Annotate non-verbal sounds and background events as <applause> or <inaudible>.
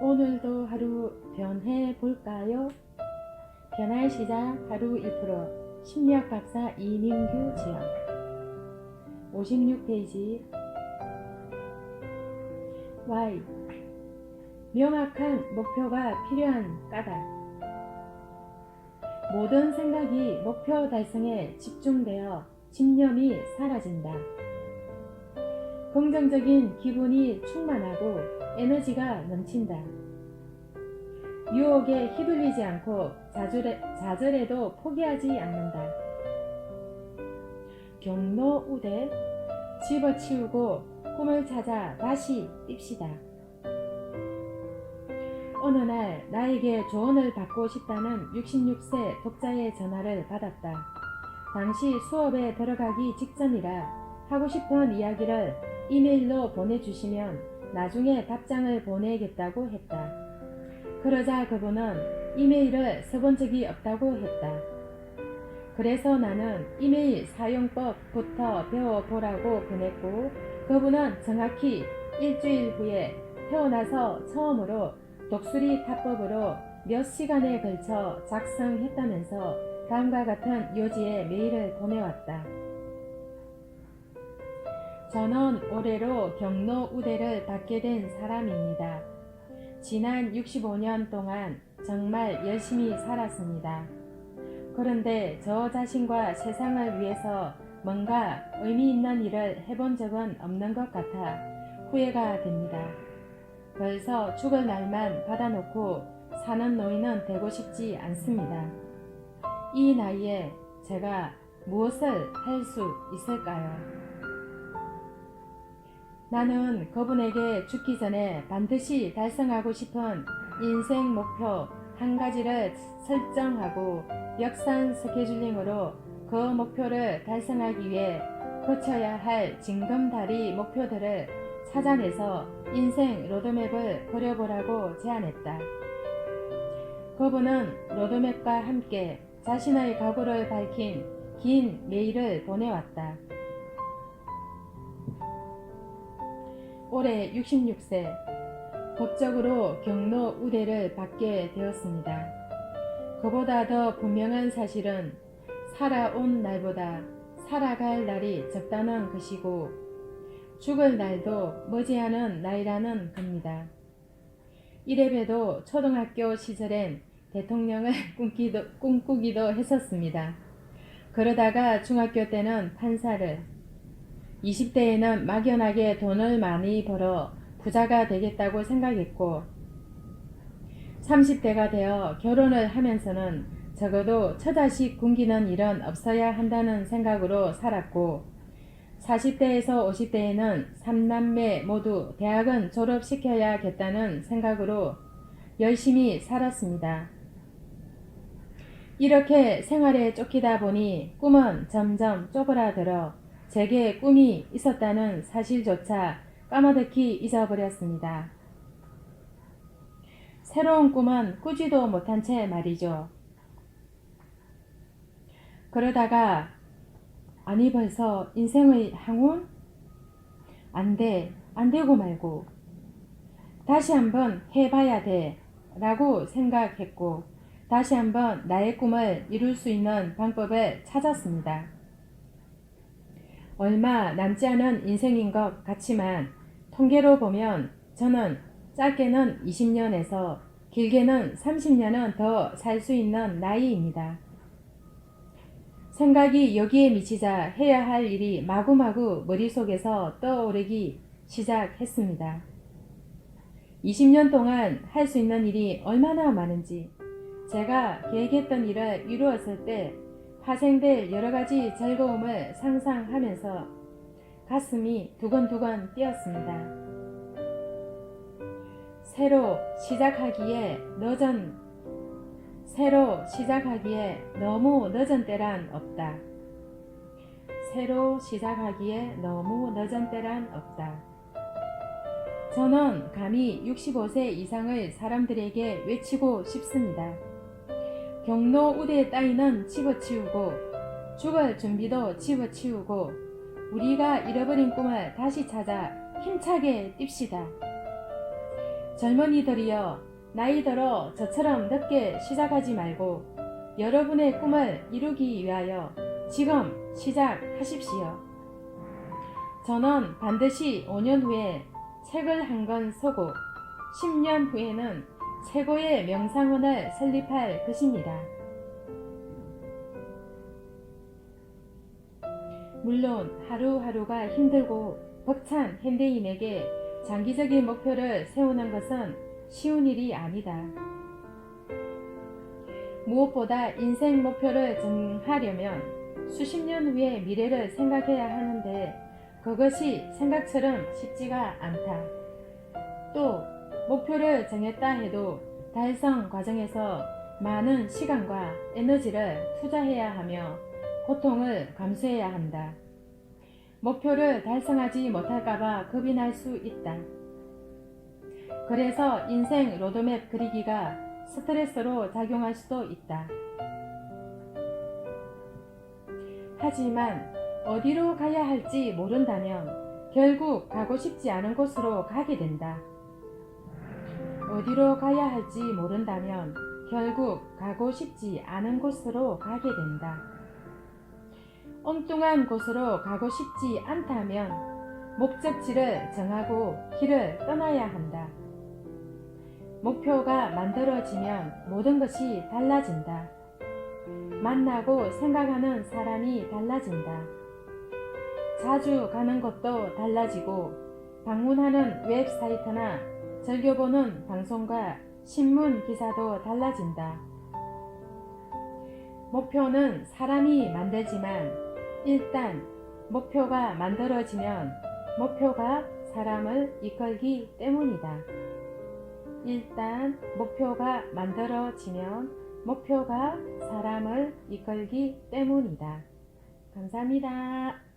오늘도 하루 변해 볼까요? 변화의 시작 하루 1% 심리학 박사 이민규 지영 56페이지. Y. 명확한 목표가 필요한 까닭. 모든 생각이 목표 달성에 집중되어 집념이 사라진다. 긍정적인 기분이 충만하고 에너지가 넘친다. 유혹에 휘둘리지 않고 좌절해, 좌절해도 포기하지 않는다. 경로 우대 집어치우고 꿈을 찾아 다시 뜁시다. 어느 날 나에게 조언을 받고 싶다는 66세 독자의 전화를 받았다. 당시 수업에 들어가기 직전이라 하고 싶은 이야기를 이메일로 보내주시면 나중에 답장을 보내겠다고 했다. 그러자 그분은 이메일을 써본 적이 없다고 했다. 그래서 나는 이메일 사용법부터 배워보라고 보냈고 그분은 정확히 일주일 후에 태어나서 처음으로 독수리 타법으로 몇 시간에 걸쳐 작성했다면서 다음과 같은 요지의 메일을 보내왔다. 저는 올해로 경로 우대를 받게 된 사람입니다. 지난 65년 동안 정말 열심히 살았습니다. 그런데 저 자신과 세상을 위해서 뭔가 의미 있는 일을 해본 적은 없는 것 같아 후회가 됩니다. 벌써 죽을 날만 받아놓고 사는 노인은 되고 싶지 않습니다. 이 나이에 제가 무엇을 할 수 있을까요? 나는 그분에게 죽기 전에 반드시 달성하고 싶은 인생 목표 한 가지를 설정하고 역산 스케줄링으로 그 목표를 달성하기 위해 거쳐야 할 징검다리 목표들을 찾아내서 인생 로드맵을 그려보라고 제안했다. 그분은 로드맵과 함께 자신의 각오를 밝힌 긴 메일을 보내왔다. 올해 66세 법적으로 경로 우대를 받게 되었습니다. 그보다 더 분명한 사실은 살아온 날보다 살아갈 날이 적다는 것이고 죽을 날도 머지않은 나이라는 겁니다. 이래봬도 초등학교 시절엔 대통령을 <laughs> 꿈기도, 꿈꾸기도 했었습니다. 그러다가 중학교 때는 판사를, 20대에는 막연하게 돈을 많이 벌어 부자가 되겠다고 생각했고, 30대가 되어 결혼을 하면서는 적어도 처자식 굶기는 일은 없어야 한다는 생각으로 살았고, 40대에서 50대에는 3남매 모두 대학은 졸업시켜야겠다는 생각으로 열심히 살았습니다. 이렇게 생활에 쫓기다 보니 꿈은 점점 쪼그라들어 제게 꿈이 있었다는 사실조차 까마득히 잊어버렸습니다. 새로운 꿈은 꾸지도 못한 채 말이죠. 그러다가 아니 벌써 인생의 항운? 안 돼, 안 되고 말고 다시 한번 해봐야 돼 라고 생각했고 다시 한번 나의 꿈을 이룰 수 있는 방법을 찾았습니다. 얼마 남지 않은 인생인 것 같지만 통계로 보면 저는 짧게는 20년에서 길게는 30년은 더 살 수 있는 나이입니다. 생각이 여기에 미치자 해야 할 일이 마구마구 머릿속에서 떠오르기 시작했습니다. 20년 동안 할 수 있는 일이 얼마나 많은지 제가 계획했던 일을 이루었을 때 파생될 여러 가지 즐거움을 상상하면서 가슴이 두근두근 뛰었습니다. 새로 시작하기에 늦은 새로 시작하기에 너무 늦은 때란 없다. 새로 시작하기에 너무 늦은 때란 없다. 저는 감히 65세 이상의 사람들에게 외치고 싶습니다. 경로 우대 따위는 집어치우고 죽을 준비도 집어치우고 우리가 잃어버린 꿈을 다시 찾아 힘차게 뜁시다. 젊은이들이여 나이 들어 저처럼 늦게 시작하지 말고 여러분의 꿈을 이루기 위하여 지금 시작하십시오. 저는 반드시 5년 후에 책을 한 권 쓰고 10년 후에는 최고의 명상원을 설립할 것입니다. 물론 하루하루가 힘들고 벅찬 현대인에게 장기적인 목표를 세우는 것은 쉬운 일이 아니다. 무엇보다 인생 목표를 정하려면 수십 년 후의 미래를 생각해야 하는데 그것이 생각처럼 쉽지가 않다. 또 목표를 정했다 해도 달성 과정에서 많은 시간과 에너지를 투자해야 하며 고통을 감수해야 한다. 목표를 달성하지 못할까봐 겁이 날 수 있다. 그래서 인생 로드맵 그리기가 스트레스로 작용할 수도 있다. 하지만 어디로 가야 할지 모른다면 결국 가고 싶지 않은 곳으로 가게 된다. 어디로 가야 할지 모른다면 결국 가고 싶지 않은 곳으로 가게 된다. 엉뚱한 곳으로 가고 싶지 않다면 목적지를 정하고 길을 떠나야 한다. 목표가 만들어지면 모든 것이 달라진다. 만나고 생각하는 사람이 달라진다. 자주 가는 곳도 달라지고 방문하는 웹사이트나 즐겨보는 방송과 신문 기사도 달라진다. 목표는 사람이 만들지만 일단 목표가 만들어지면 목표가 사람을 이끌기 때문이다. 일단 목표가 만들어지면 목표가 사람을 이끌기 때문이다. 감사합니다.